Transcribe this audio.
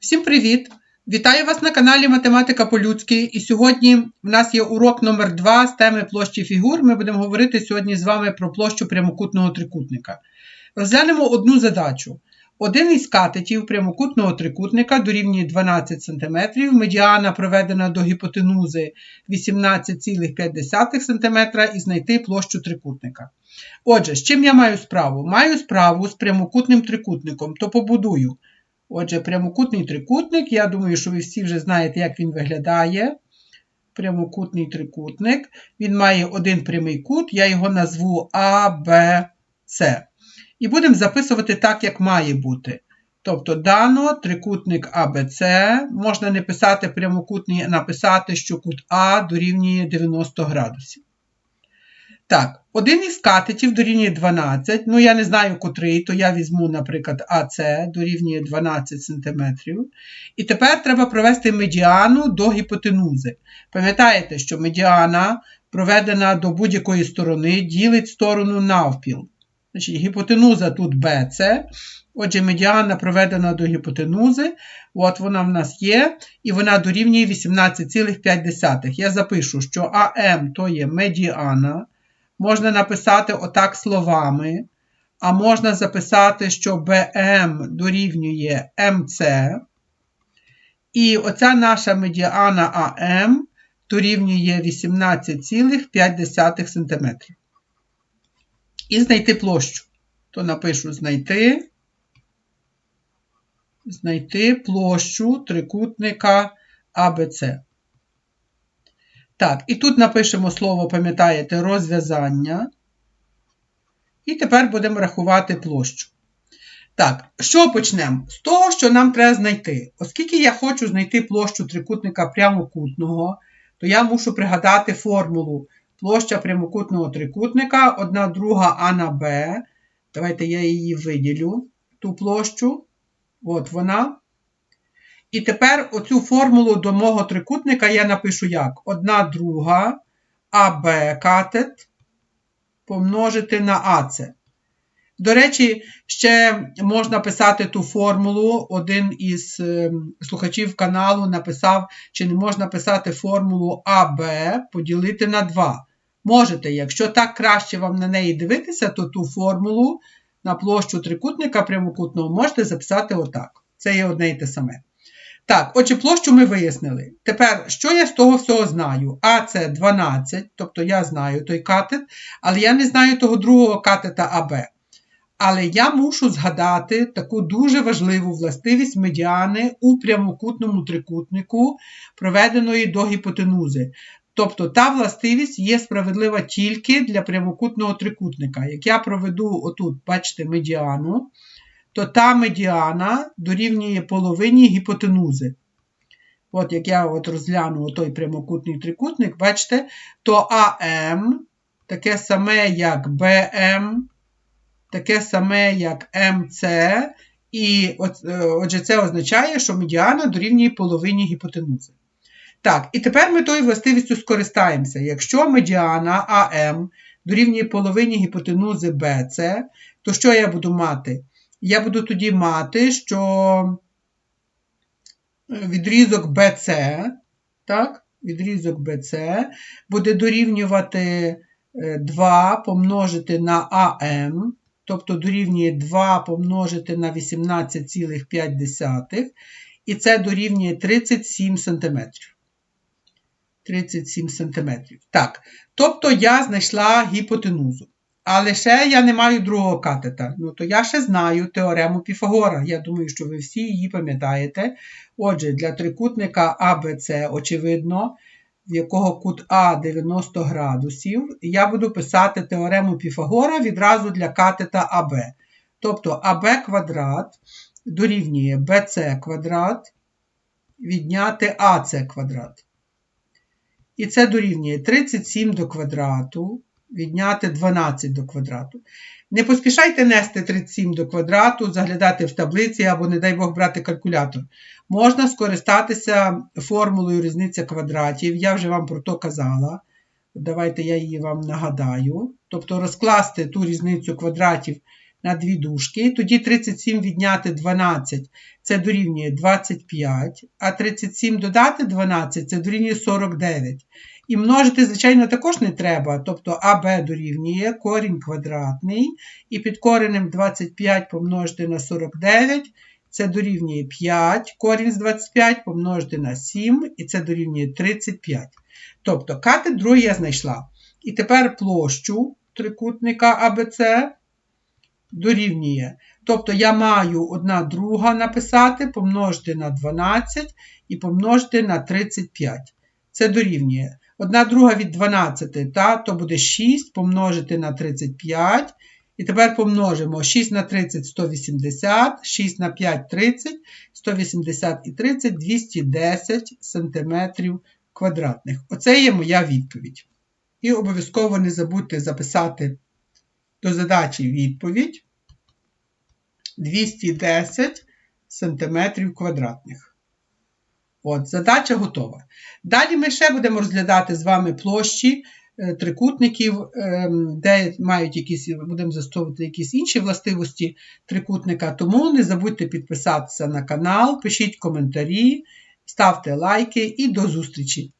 Всім привіт! Вітаю вас на каналі Математика по-людськи. І сьогодні в нас є урок номер 2 з теми площі фігур. Ми будемо говорити сьогодні з вами про площу прямокутного трикутника. Розглянемо одну задачу. Один із катетів прямокутного трикутника дорівнює 12 см, медіана проведена до гіпотенузи 18,5 см і знайти площу трикутника. Отже, з чим я маю справу? Маю справу з прямокутним трикутником, то побудую. Отже, прямокутний трикутник. Я думаю, що ви всі вже знаєте, як він виглядає. Прямокутний трикутник. Він має один прямий кут, я його назву А, Б, С. І будемо записувати так, як має бути. Тобто дано трикутник АБЦ. Можна не писати прямокутний, написати, що кут А дорівнює 90 градусів. Так, один із катетів дорівнює 12. Ну, я не знаю котрий, то я візьму, наприклад, АС дорівнює 12 см. І тепер треба провести медіану до гіпотенузи. Пам'ятаєте, що медіана, проведена до будь-якої сторони, ділить сторону навпіл. Значить, Гіпотенуза тут BC. Отже, медіана проведена до гіпотенузи. От вона в нас є, і вона дорівнює 18,5. Я запишу, що АМ то є медіана. Можна написати отак словами, а можна записати, що БМ дорівнює МЦ. І оця наша медіана АМ дорівнює 18,5 см. І знайти площу. То напишу знайти. Знайти площу трикутника АБЦ. Так, і тут напишемо слово, пам'ятаєте, розв'язання. І тепер будемо рахувати площу. Так, що почнемо? З того, що нам треба знайти. Оскільки я хочу знайти площу трикутника прямокутного, то я мушу пригадати формулу площа прямокутного трикутника, одна друга А на Б. Давайте я її виділю, ту площу. От вона. І тепер оцю формулу до мого трикутника я напишу як? Одна друга АБ катет помножити на АЦ. До речі, ще можна писати ту формулу. Один із ем, слухачів каналу написав, чи не можна писати формулу АБ поділити на 2. Можете, якщо так краще вам на неї дивитися, то ту формулу на площу трикутника прямокутного можете записати отак. Це є одне і те саме. Так, отже, площу ми вияснили. Тепер, що я з того всього знаю? А це 12, тобто я знаю той катет, але я не знаю того другого катета АБ. Але я мушу згадати таку дуже важливу властивість медіани у прямокутному трикутнику, проведеної до гіпотенузи. Тобто та властивість є справедлива тільки для прямокутного трикутника. Як я проведу отут, бачите, медіану то та медіана дорівнює половині гіпотенузи. От як я от розгляну той прямокутний трикутник, бачите, то АМ таке саме, як БМ, таке саме, як МЦ, і е, отже, це означає, що медіана дорівнює половині гіпотенузи. Так, і тепер ми тою властивістю скористаємося. Якщо медіана АМ дорівнює половині гіпотенузи BC, то що я буду мати? Я буду тоді мати, що відрізок BC, так, відрізок BC буде дорівнювати 2 е, помножити на АМ, тобто дорівнює 2 помножити на 18,5, і це дорівнює 37 см. 37 см. Так, тобто я знайшла гіпотенузу. Але ще я не маю другого катета. Ну, то я ще знаю теорему Піфагора. Я думаю, що ви всі її пам'ятаєте. Отже, для трикутника АБЦ, очевидно, в якого кут А 90 градусів, я буду писати теорему Піфагора відразу для катета АБ. Тобто АБ квадрат дорівнює БЦ квадрат відняти АЦ квадрат. І це дорівнює 37 до квадрату відняти 12 до квадрату. Не поспішайте нести 37 до квадрату, заглядати в таблиці або, не дай Бог, брати калькулятор. Можна скористатися формулою різниця квадратів. Я вже вам про то казала. Давайте я її вам нагадаю. Тобто розкласти ту різницю квадратів на дві дужки. Тоді 37 відняти 12 це дорівнює 25, а 37 додати 12 це дорівнює 49. І множити, звичайно, також не треба. Тобто АБ дорівнює корінь квадратний, і під коренем 25 помножити на 49, це дорівнює 5, корінь з 25 помножити на 7, і це дорівнює 35. Тобто катедру я знайшла. І тепер площу трикутника АБЦ дорівнює. Тобто я маю 1 друга написати, помножити на 12 і помножити на 35. Це дорівнює. 1 друга від 12, та, то буде 6 помножити на 35. І тепер помножимо 6 на 30 180, 6 на 5 30, 180 і 30 210 см квадратних. Оце є моя відповідь. І обов'язково не забудьте записати до задачі відповідь 210 см квадратних. От, задача готова. Далі ми ще будемо розглядати з вами площі е, трикутників, е, де мають якісь, будемо застосовувати якісь інші властивості трикутника. Тому не забудьте підписатися на канал, пишіть коментарі, ставте лайки і до зустрічі!